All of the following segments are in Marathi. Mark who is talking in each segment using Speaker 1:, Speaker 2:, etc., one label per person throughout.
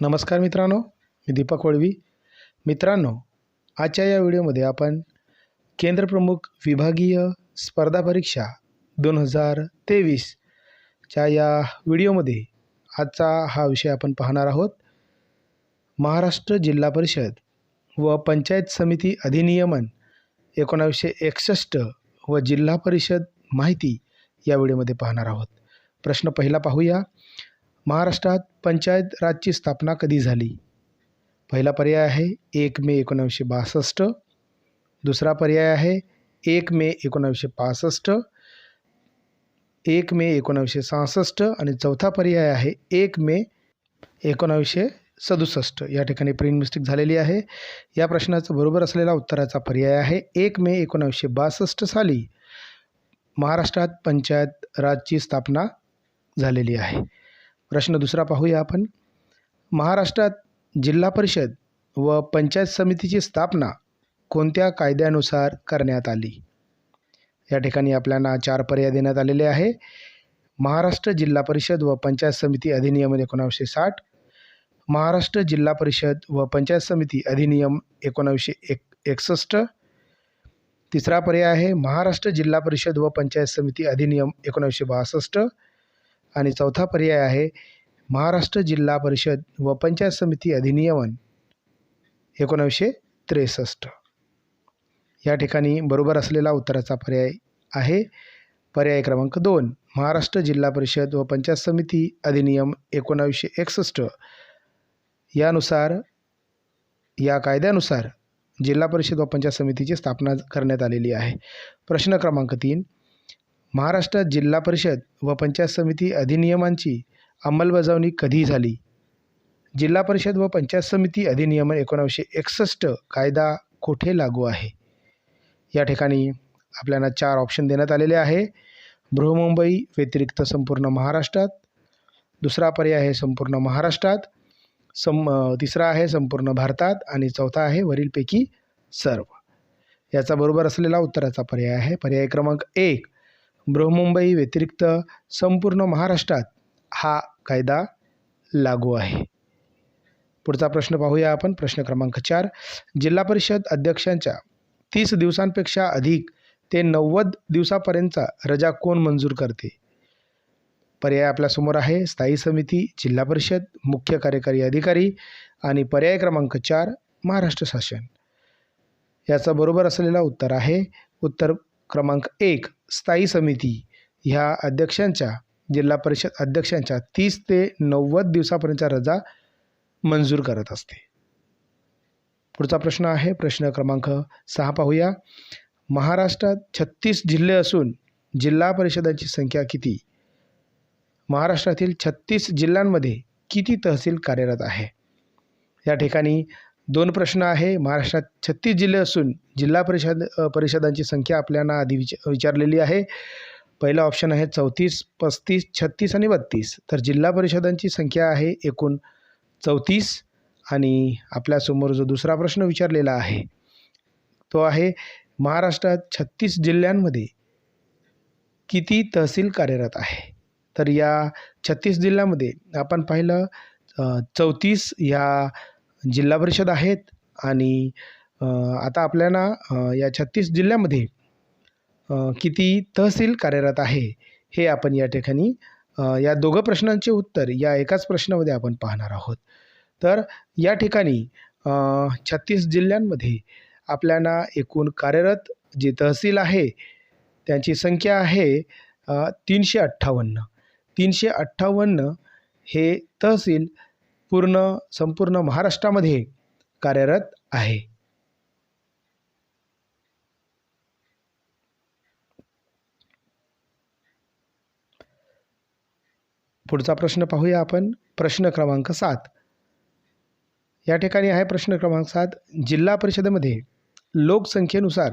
Speaker 1: नमस्कार मित्रांनो मी दीपक वळवी. मित्रांनो आजच्या या व्हिडिओमध्ये आपण केंद्रप्रमुख विभागीय स्पर्धा परीक्षा दोन हजार तेवीसच्या या व्हिडिओमध्ये आजचा हा विषय आपण पाहणार आहोत. महाराष्ट्र जिल्हा परिषद व पंचायत समिती अधिनियमन एकोणावीसशे एकसष्ट व जिल्हा परिषद माहिती या व्हिडिओमध्ये पाहणार आहोत. प्रश्न पहिला पाहूया. महाराष्ट्रात पंचायत राजची स्थापना कधी झाली? पहिला पर्याय आहे एक मे एकोणावीसशे बासष्ट. दुसरा पर्याय आहे एक मे एकोणावीसशे पासष्ट. एक मे एकोणावीसशे सहासष्ट आणि चौथा पर्याय आहे एक मे एकोणावीसशे सदुसष्ट. या ठिकाणी प्रिंट मिस्टेक झालेली आहे. या प्रश्नाचं बरोबर असलेला उत्तराचा पर्याय आहे एक मे एकोणावीसशे बासष्ट साली महाराष्ट्रात पंचायत राजची स्थापना झालेली आहे. प्रश्न दुसरा पाहूया आपण. महाराष्ट्रात जिल्हा परिषद व पंचायत समितीची स्थापना कोणत्या कायद्यानुसार करण्यात आली? या ठिकाणी आपल्याला चार पर्याय देण्यात आलेले आहे. महाराष्ट्र जिल्हा परिषद व पंचायत समिती अधिनियम एकोणावीसशे साठ महाराष्ट्र जिल्हा परिषद व पंचायत समिती अधिनियम एकोणावीसशे एक एकसष्ट. तिसरा पर्याय आहे महाराष्ट्र जिल्हा परिषद व पंचायत समिती अधिनियम एकोणावीसशे बासष्ट. आणि चौथा पर्याय आहे महाराष्ट्र जिल्हा परिषद व पंचायत समिती अधिनियमन एकोणावीसशे त्रेसष्ट. या ठिकाणी बरोबर असलेला उत्तराचा पर्याय आहे. पर्याय क्रमांक दोन महाराष्ट्र जिल्हा परिषद व पंचायत समिती अधिनियम एकोणावीसशे एकसष्ट. यानुसार या कायद्यानुसार जिल्हा परिषद व पंचायत समितीची स्थापना करण्यात आलेली आहे. प्रश्न क्रमांक तीन महाराष्ट्रात जिल्हा परिषद व पंचायत समिती अधिनियमांची अंमलबजावणी कधी झाली? जिल्हा परिषद व पंचायत समिती अधिनियम एकोणावीसशे एकसष्ट कायदा कोठे लागू आहे? या ठिकाणी आपल्याला चार ऑप्शन देण्यात आलेले आहे. बृहमुंबई व्यतिरिक्त संपूर्ण महाराष्ट्रात. दुसरा पर्याय आहे संपूर्ण महाराष्ट्रात. सम तिसरा आहे संपूर्ण भारतात. आणि चौथा आहे वरीलपैकी सर्व. याचा बरोबर असलेला उत्तराचा पर्याय आहे. पर्याय क्रमांक एक बृहमुंबई व्यतिरिक्त संपूर्ण महाराष्ट्रात हा कायदा लागू आहे. पुढचा प्रश्न पाहूया आपण. प्रश्न क्रमांक चार. जिल्हा परिषद अध्यक्षांच्या तीस दिवसांपेक्षा अधिक ते नव्वद दिवसापर्यंतचा रजा कोण मंजूर करते? पर्याय आपल्यासमोर आहे. स्थायी समिती जिल्हा परिषद मुख्य कार्यकारी अधिकारी आणि पर्याय क्रमांक चार महाराष्ट्र शासन. याचा बरोबर असलेला उत्तर आहे. उत्तर क्रमांक एक स्थायी समिती ह्या अध्यक्षांच्या जिल्हा परिषद अध्यक्षांच्या तीस ते नव्वद दिवसापर्यंतच्या रजा मंजूर करत असते. पुढचा प्रश्न आहे प्रश्न क्रमांक सहा पाहूया. महाराष्ट्रात छत्तीस जिल्हे असून जिल्हा परिषदांची संख्या किती? महाराष्ट्रातील छत्तीस जिल्ह्यांमध्ये किती तहसील कार्यरत आहे? या ठिकाणी दोन प्रश्न आहे. महाराष्ट्रात छत्तीस जिल्हे असून जिल्हा परिषद परिषदांची संख्या आपल्याला आधी विच विचारलेली आहे. पहिला ऑप्शन आहे चौतीस पस्तीस छत्तीस आणि बत्तीस. तर जिल्हा परिषदांची संख्या आहे एकूण चौतीस आणि आपल्यासमोर जो दुसरा प्रश्न विचारलेला आहे तो आहे महाराष्ट्रात छत्तीस जिल्ह्यांमध्ये किती तहसील कार्यरत आहे? तर या छत्तीस जिल्ह्यामध्ये आपण पाहिलं चौतीस ह्या जिल्हा परिषद आहेत आणि आता आपल्याला या छत्तीस जिल्ह्यामध्ये किती तहसील कार्यरत आहे हे आपण या ठिकाणी या दोघं प्रश्नांचे उत्तर या एकाच प्रश्नामध्ये आपण पाहणार आहोत. तर या ठिकाणी छत्तीस जिल्ह्यांमध्ये आपल्याला एकूण कार्यरत जी तहसील आहे त्यांची संख्या आहे तीनशे अठ्ठावन्न. तीनशे अठ्ठावन्न हे तहसील पूर्ण संपूर्ण महाराष्ट्रामध्ये कार्यरत आहे. पुढचा प्रश्न पाहूया आपण. प्रश्न क्रमांक सात. या ठिकाणी आहे प्रश्न क्रमांक सात. जिल्हा परिषदेमध्ये लोकसंख्येनुसार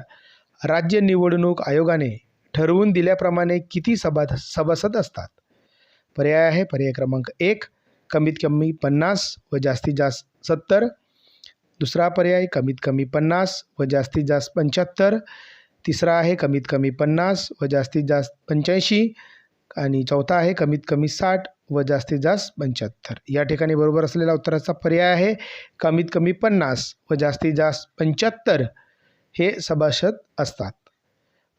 Speaker 1: राज्य निवडणूक आयोगाने ठरवून दिल्याप्रमाणे किती सभा सभासद असतात? पर्याय आहे. पर्याय क्रमांक एक कमीत कमी पन्नास व जास्तीत जास्त सत्तर. दुसरा पर्याय कमीत कमी पन्नास व जास्तीत जास्त पंच्याहत्तर. तिसरा आहे कमीत कमी पन्नास व जास्तीत जास्त पंच्याऐंशी. आणि चौथा आहे कमीत कमी साठ व जास्तीत जास्त पंच्याहत्तर. या ठिकाणी बरोबर असलेला उत्तराचा पर्याय आहे कमीत कमी पन्नास व जास्तीत जास्त पंच्याहत्तर हे सभासद असतात.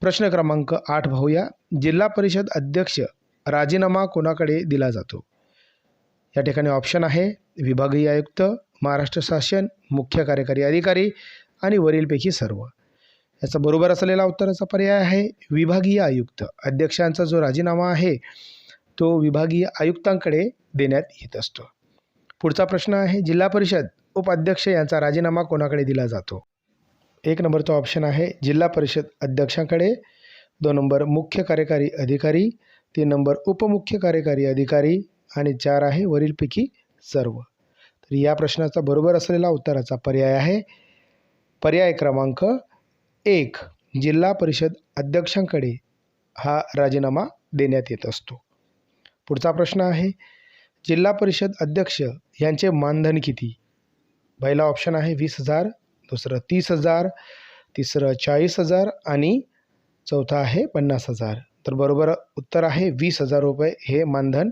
Speaker 1: प्रश्न क्रमांक आठ पाहूया. जिल्हा परिषद अध्यक्ष राजीनामा कोणाकडे दिला जातो? या ठिकाणी ऑप्शन आहे. विभागीय आयुक्त महाराष्ट्र शासन मुख्य कार्यकारी अधिकारी आणि वरीलपैकी सर्व. याचा बरोबर असलेला उत्तराचा पर्याय आहे. विभागीय आयुक्त. अध्यक्षांचा जो राजीनामा आहे तो विभागीय आयुक्तांकडे देण्यात येत असतो. पुढचा प्रश्न आहे जिल्हा परिषद उपाध्यक्ष यांचा राजीनामा कोणाकडे दिला जातो? एक नंबरचा ऑप्शन आहे जिल्हा परिषद अध्यक्षांकडे. दोन नंबर मुख्य कार्यकारी अधिकारी. तीन नंबर उपमुख्य कार्यकारी अधिकारी. आणि चार आहे वरीलपैकी सर्व. तर या प्रश्नाचा बरोबर असलेला उत्तराचा पर्याय आहे पर्याय क्रमांक एक. जिल्हा परिषद अध्यक्षांकडे हा राजीनामा देण्यात येत असतो. पुढचा प्रश्न आहे जिल्हा परिषद अध्यक्ष यांचे मानधन किती? पहिला ऑप्शन आहे वीस हजार दुसरं तीस हजार तिसरं चाळीस हजार आणि चौथा आहे पन्नास हजार. तर बरोबर उत्तर आहे वीस हजार रुपये हे मानधन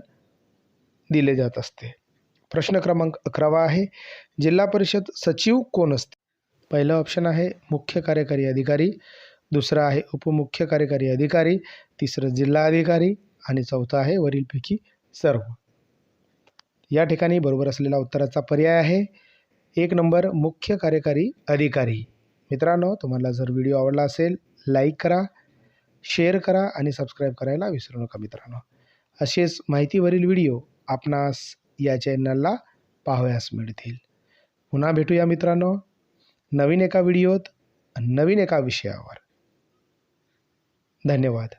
Speaker 1: दिले जात असते. प्रश्न क्रमांक अकरावा आहे जिल्हा परिषद सचिव कोण असते? पहिलं ऑप्शन आहे मुख्य कार्यकारी अधिकारी दुसरं आहे उपमुख्य कार्यकारी अधिकारी तिसरं जिल्हा अधिकारी आणि चौथा आहे वरीलपैकी सर्व. या ठिकाणी बरोबर असलेला उत्तराचा पर्याय आहे. एक नंबर मुख्य कार्यकारी अधिकारी. मित्रांनो तुम्हाला जर व्हिडिओ आवडला असेल लाईक करा शेअर करा आणि सबस्क्राईब करायला विसरू नका मित्रांनो. असेच माहितीवरील व्हिडिओ आपणास या चॅनलला पाहावयास मिळतील. पुन्हा भेटूया मित्रांनो. नवीन एका व्हिडिओत नवीन एका विषयावर. धन्यवाद.